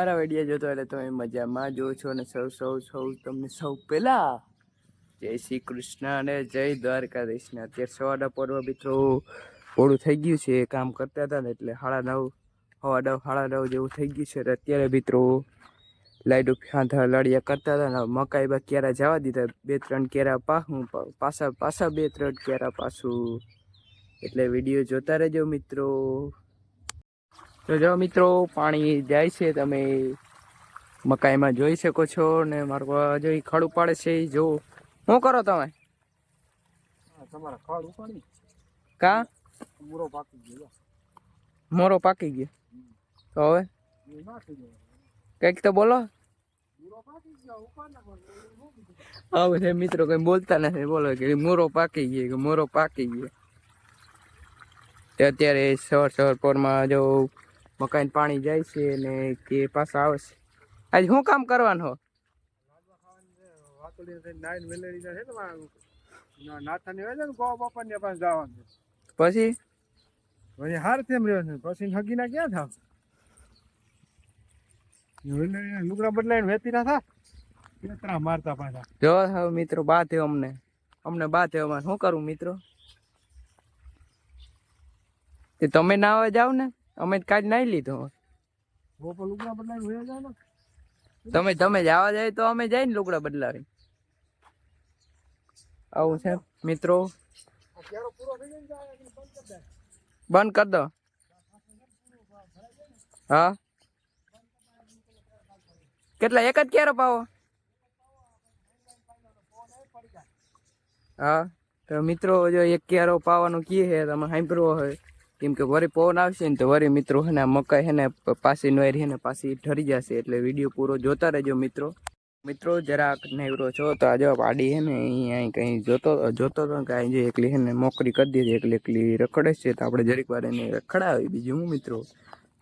અમારા વીડિયો જોતો એટલે તમે મજામાં જો છો અને સૌ સૌ સૌ તમને સૌ પહેલાં જય શ્રી કૃષ્ણ અને જય દ્વારકાધીશ ને અત્યારે સવારના પર્વ મિત્રો મોડું થઈ ગયું છે, કામ કરતા હતા ને એટલે સાડા નવ, સવા નવ, સાડા નવ જેવું થઈ ગયું છે અત્યારે મિત્રો લાઈટો ફાંધા લડિયા કરતા હતા ને મકાઈ બા કેરા જવા દીધા, બે ત્રણ કેરા પાહું પાછા પાછા બે ત્રણ કેરા પાછું. એટલે વીડિયો જોતા રહેજો મિત્રો. તો જો મિત્રો પાણી જાય છે તમે મકાઈમાં જોઈ શકો છો ને મારું જો ખડ પાડે છે એ જો. શું કરો તમે? ઉપાડી કા? મૂરો પાકી ગયો. મોરો પાકી ગયો. તો હવે? કંઈક તો બોલો. ઉપાડ હા બધા મિત્રો કઈ બોલતા નથી બોલો કે મોરો પાકી ગયો કે મોરો પાકી ગયો. અત્યારે સવાર સવાર પોરમાં જો મકાઈને પાણી જાય છે ને કે પાછા આવે છે. આજે શું કામ કરવાનું હો? પછી પછી? હાર તેમ રહ્યો છે. પછી હગીના ક્યાં થાવ? લુગડા બદલાઈને વેતી ના થા મારતા પાછા. જો હવે મિત્રો બા થયો અમને. અમને બા થયો અમારે. શું કરું મિત્રો? તે તમે ના જાવ ને? અમે કાંઈ નાઈ લીધો. તમે તમે જવા જાય તો અમે જાય ને લુગડા બદલાવી. આવું છે મિત્રો. કરી દે બંધ કરી દો. હા? કેટલા એક જ ક્યારે પાવો? હા? તો મિત્રો જો એક ક્યારો પાવાનું કી છે તમે સાંભળવો હોય. કેમ કે વરી પવન આવશે ને તો વરી મિત્રો હે ને મકાઈ હે ને પાછી હે ને પાછી ઠરી જશે એટલે વીડિયો પૂરો જોતા રહેજો મિત્રો. મિત્રો જરાક નેવરો છો તો આજે પાડી હે ને અહીંયા કંઈ જોતો જોતો તો કે અહીં જે એકલી હે ને મોકરી કરી દીધી, એકલી એકલી રખડે છે તો આપણે જરીક વાર એને રખડાવી બીજું હું મિત્રો.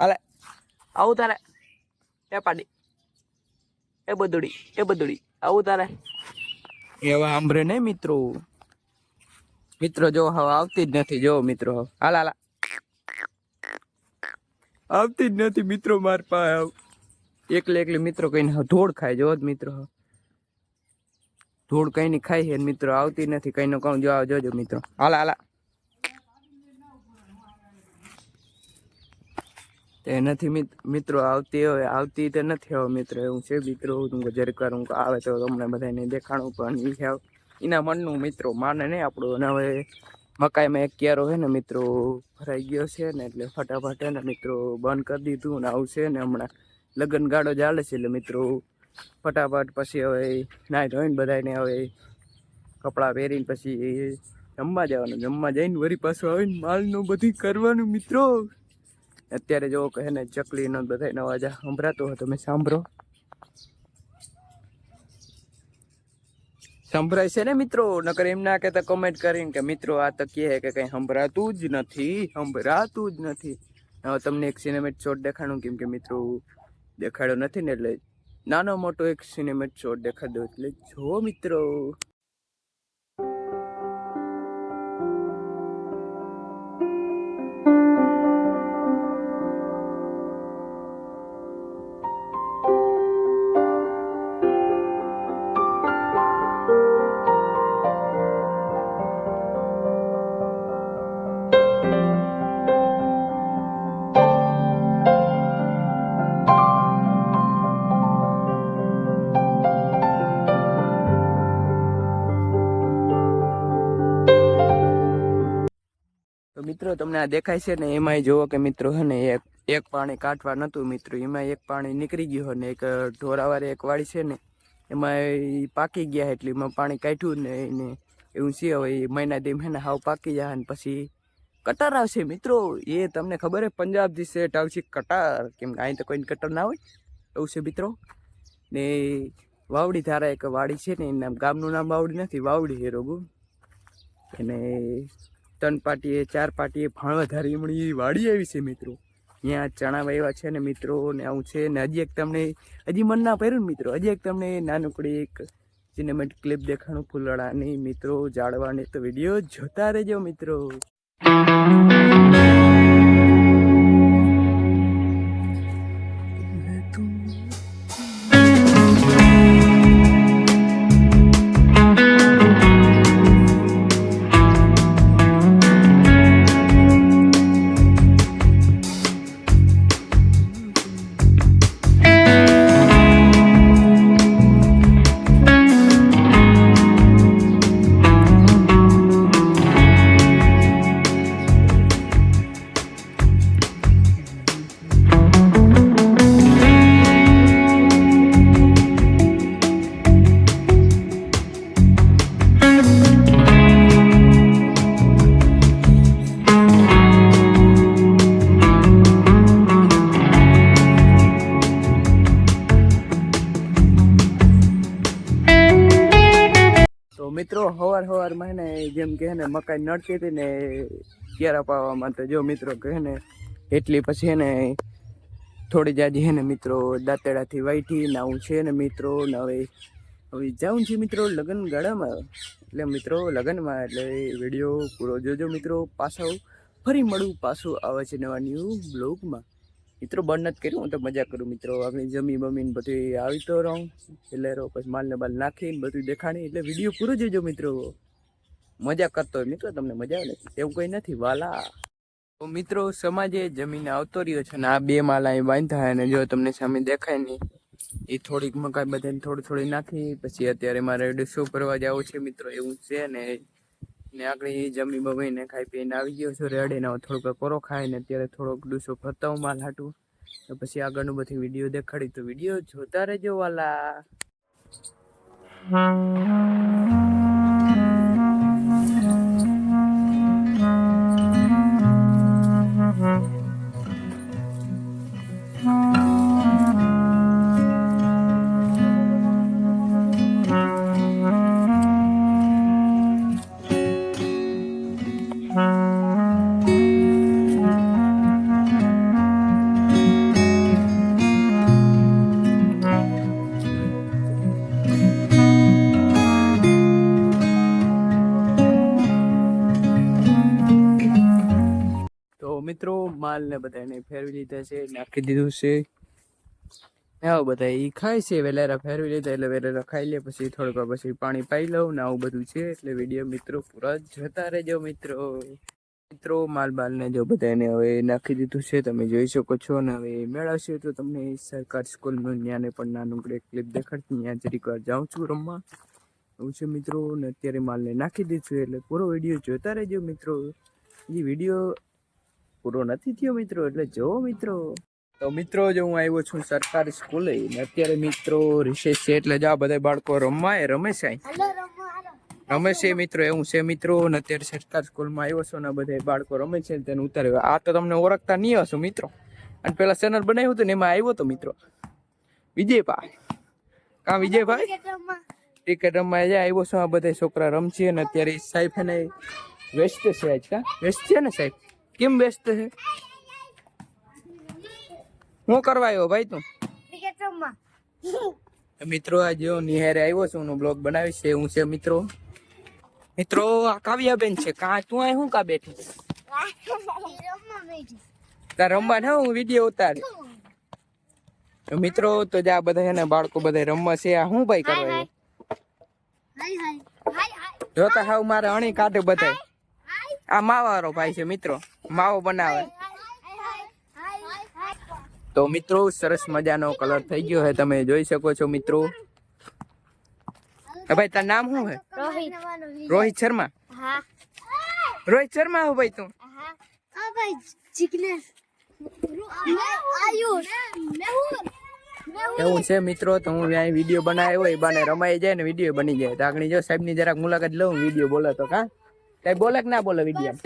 હાલે, આવું તારે. એ પાડી. એ બધુડી એ બધુડી. આવું તારે. એવા આંભરે ને મિત્રો. મિત્રો જો હવે આવતી જ નથી, જો મિત્રો. હાલ હાલ. આવતી જ નથી મિત્રો માર પાસે એકલે એકલે મિત્રો કઈ ધોળ ખાય જો મિત્રો ધોળ કઈ ની ખાય છે મિત્રો, આવતી નથી કઈ નો કહું જો જોજો મિત્રો. હાલા હાલા તે નથી મિત- મિત્રો આવતી હોય, આવતી તે નથી હવે મિત્રો, એવું છે મિત્રો, હું જરીક વાર હું આવે તો તમને બધાને દેખાણું પણ છે. એના મનનું મિત્રો માને નહીં આપણું, અને હવે મકાઈમાં એક ક્યારો છે ને મિત્રો ભરાઈ ગયો છે ને એટલે ફટાફટ ને મિત્રો બંધ કરી દીધું ને આવશે ને હમણાં લગ્ન ગાડો ચાલે છે એટલે મિત્રો ફટાફટ પછી હવે નાઈ ધોઈને બધાને હવે કપડાં પહેરીને પછી જમવા જવાનું. જમવા જઈને વરી પાછું આવીને માલનું બધું કરવાનું મિત્રો. અત્યારે જો કહે ને ચકલીનો બધા અવાજ સંભળાતો હતો તમે સાંભળો. સંભળાય છે ને મિત્રો? નકર એમ ના કહેતા કમેન્ટ કરીને કે, મિત્રો, આ તો કહે કે કંઈ સંભળાતું જ નથી, સંભળાતું જ નથી. હવે તમને એક સિનેમેટ શોટ દેખાડું, કેમ કે મિત્રો દેખાડ્યો નથી ને એટલે નાનો મોટો એક સિનેમેટ શોટ દેખાડ્યો. એટલે જો મિત્રો મિત્રો, તમને આ દેખાય છે ને, એમાંય જુઓ કે મિત્રો હે ને, એક એક પાણી કાઢવા નહોતું મિત્રો એમાં એક પાણી નીકળી ગયું ને, એક ઢોરાવાળી એક વાળી છે ને એમાં પાકી ગયા એટલે એમાં પાણી કાઢ્યું ને, એને એવું છે, હવે મહિના દી મહિના હાવ પાકી જાય ને, પછી કટાર આવશે મિત્રો. એ તમને ખબર હે, પંજાબ સેટ આવશે કટાર. કેમ કે અહીં તો કોઈને કટર ના હોય, એવું છે મિત્રો. ને વાવડી ધારા એક વાડી છે ને, એના ગામનું નામ વાવડી નથી, વાવડી હે રોગું. અને ત્રણ પાટીએ, ચાર પાટીએ ભાણવા ધારી હમણી વાડી આવી છે મિત્રો. ત્યાં ચણા વાવ્યા છે ને મિત્રો ને આવું છે ને હજી એક તમને, હજી મન ના પહેર્યું ને મિત્રો, હજી એક તમને નાનકડી એક સિનેમેટ ક્લિપ દેખાણું ફૂલડાની મિત્રો જાળવાની તો વીડિયો જોતા રહેજો મિત્રો. મિત્રો, હવાર હવારમાં ને, જેમ કે ને, મકાઈ નડતી હતી ને ક્યારા પાવામાં તો જો મિત્રો કહે ને, એટલી પછી એને થોડી જાજી હે ને, મિત્રો, દાંતેડાથી વાઈટી ને આવું છે ને, મિત્રો, ને હવે હવે જાઉં છે મિત્રો લગ્ન ગાળામાં. એટલે મિત્રો, લગ્નમાં, એટલે વીડિયો પૂરો જોજો મિત્રો, પાછો ફરી મળું, પાછું આવે છે નવા ન્યૂ બ્લોગમાં મિત્રો, બંધ નથી કર્યું. હું તો મજા કરું, મિત્રો. આપણે જમી બમીને બધું આવી તો રહું. એટલે રહો, પછી માલને બાલ નાખીને બધું દેખાડી. એટલે વીડિયો પૂરો જોજો, મિત્રો. મજા કરતો હોય, મિત્રો. તમને મજા આવે એવું કંઈ નથી. વાલા. તો મિત્રો, સમાજે જમીને આવતો રહ્યો છે ને, આ બે માલા અહીં બાંધ્યા અને જો તમને સામે દેખાય નહીં એ થોડીક મકાઈ બધાને થોડી થોડી નાખી. પછી અત્યારે મારે ડસો ભરવા જવું છે, મિત્રો. એવું છે ને ને એ જમી બમીને ખાઈ પીને આવી ગયો છું રેડીને થોડુંક કોરો ખાય ને અત્યારે થોડોક ડૂસો હું માલ હાટું તો પછી આગળનું બધી વીડિયો દેખાડી. તો વીડિયો જોતા રહેજો વાલા. માલ ને બધાને ફેરવી લીધા છે નાખી દીધું છે. હા બધા એ ખાય છે, વેલેરા ફેરવી લીધા, એટલે વેલેરા ખાઈ લે, પછી થોડુંક પછી પાણી પાઈ લઉં, ને આવું બધું છે, એટલે વીડિયો મિત્રો પૂરા જતા રહેજો મિત્રો. મિત્રો, માલ બાલ ને જો બધાને હવે નાખી દીધું છે, તમે જોઈ શકો છો, ને હવે મેળવશે તો તમને સરકાર સ્કૂલનું ત્યાંને પણ નાનું એક ક્લિપ દેખાડતી ત્યાં જરીક વાર જાઉં છું રમવા. એવું છે મિત્રો, ને અત્યારે માલને નાખી દીધું એટલે પૂરો વીડિયો જોતા રહેજો મિત્રો. એ વીડિયો પૂરો નથી થયો મિત્રો એટલે જો મિત્રો. તો મિત્રો જો હું આવ્યો છું સરકારી સ્કૂલે ને અત્યારે મિત્રો રિસેસ છે એટલે જા આ બધા બાળકો રમવા એ રમે છે. રમે છે મિત્રો એવું છે મિત્રો ને અત્યારે સરકાર સ્કૂલમાં આવ્યો છું ને બધા બાળકો રમે છે ને તેને ઉતાર્યો આ તો તમને ઓળખતા નહીં હશો મિત્રો. અને પેલા ચેનલ બનાવ્યું હતું ને એમાં આવ્યો તો મિત્રો. વિજયભાઈ. કા વિજયભાઈ? ક્રિકેટ રમવા. જાય આવ્યો છું આ બધા છોકરા રમશે અને અત્યારે સાહેબ એને વેસ્ટ છે આજ કા? વેસ્ટ છે ને સાહેબ? કેમ બેસ્ટ છે હું કરવા આવ્યો ભાઈ તું? મિત્રો આ જો નિહારે આવ્યો છું હું બ્લોગ બનાવીશ છે. હું છે મિત્રો? મિત્રો આ કાવ્યાબેન છે. કા તું અહીં શું કા બેઠી તાર રમવા ના હું વીડિયો ઉતારી. મિત્રો તો જે આ બધા ને બાળકો બધા રમવા છે આ શું ભાઈ કરવા જોતા હાવ મારે અણી કાઢે બધા આ માવારો ભાઈ છે મિત્રો. માવો બનાવે. તો મિત્રો સરસ મજાનો કલર થઈ ગયો છે તમે જોઈ શકો છો મિત્રો. ભાઈ તાર નામ શું છે? રોહિત. શર્મા? રોહિત શર્મા હો ભાઈ તું? એવું છે મિત્રો તો હું અહીં વીડિયો બનાવ્યો હોય બાને રમાઈ જાય ને વીડિયો બની જાય. તો આગળ જો સાહેબની જરાક મુલાકાત લઉં વીડિયો બોલો તો કા? સાહેબ બોલે કે ના બોલે વીડિયો?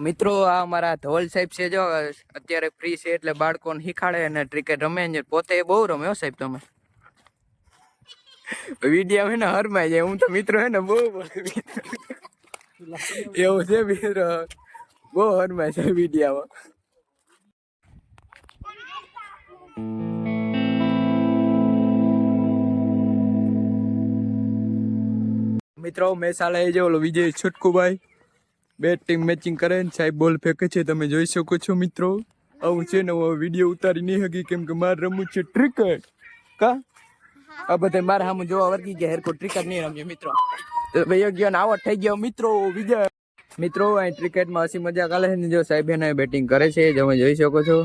મિત્રો આ અમારા ધવલ સાહેબ છે જો અત્યારે ફ્રી છે એટલે બાળકોને શીખાડે અને ક્રિકેટ રમે ને પોતે બહુ રમે સાહેબ તમે. વીડિયો હે ને હરમાઈ જાય હું તો મિત્રો હે ને બહુ એવું છે મિત્રો. બહુ હરમાય છે વિડીયામાં. મિત્રો મહેસાલા એ ઓલો વિજય છટકુભાઈ. બેટિંગ મેચિંગ કરે ને સાહેબ બોલ ફેંકે છે. તમે જોઈ શકો છો મિત્રો. આવું છે ને, હું વીડિયો ઉતારી નહીં હકી કેમ કે મારે રમવું છે ક્રિકેટ કા? આ બધા મારે સામે જોવા વર્ગી ગયા હેરકો ક્રિકેટ નહીં રમીએ મિત્રો. તો ભાઈ ગયો ને આવટ થઈ ગયો મિત્રો, વિજય. મિત્રો, અહીં ક્રિકેટમાં હસી મજા કાલે ને, જો સાહેબ એને બેટિંગ કરે છે, તમે જોઈ શકો છો.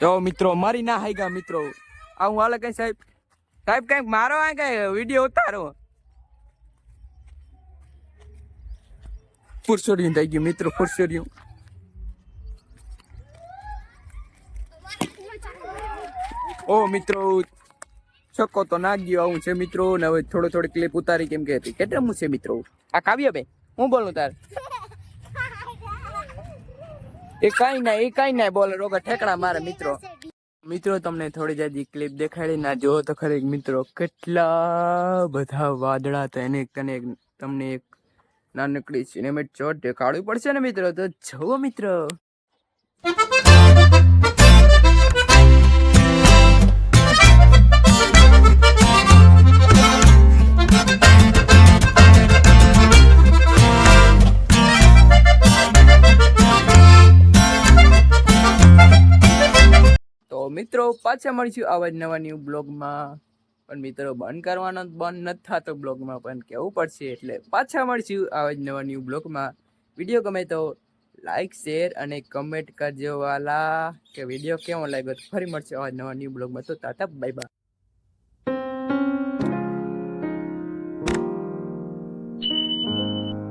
તો મિત્રો, મારી ના હાઈગા મિત્રો. આ હું હાલે કઈ સાહેબ? સાહેબ, કંઈક મારો આ કઈ વીડિયો ઉતારો? ફુરસોડિયું થઈ ગયું મિત્રો, ફુરસોડિયું. ઓ મિત્રો, છક્કો તો નાખ ગયો, આવું છે મિત્રો. ને હવે થોડો થોડી ક્લિપ ઉતારી કેમ કે હતી. કેટલા હું છે મિત્રો? આ કાવ્ય બે હું બોલું તાર? એ કઈ ના, એ કઈ ના બોલે, રોગા ઠેકડા મારે મિત્રો. મિત્રો, તમને થોડી જાજી ક્લિપ દેખાડી ના જો તો ખરી મિત્રો, કેટલા બધા વાદળા તો એને તને તમને એક નાનકડી સિનેમેટ ચોટ દેખાડવી પડશે ને મિત્રો, તો જુઓ મિત્રો. મિત્રો, પાછા મળીશું આવા જ નવા ન્યૂ બ્લોગમાં પણ મિત્રો, બંધ કરવાનો બંધ નથી થતો બ્લોગમાં પણ કેવું પડશે એટલે પાછા મળીશું આવા જ નવા ન્યૂ બ્લોગમાં વીડિયો ગમે તો લાઈક શેર અને કમેન્ટ કરજો વાલા. કે વીડિયો કેવો લાગ્યો ફરી મળશે આવા જ નવા ન્યૂ બ્લોગમાં તો તાતા બાય બાય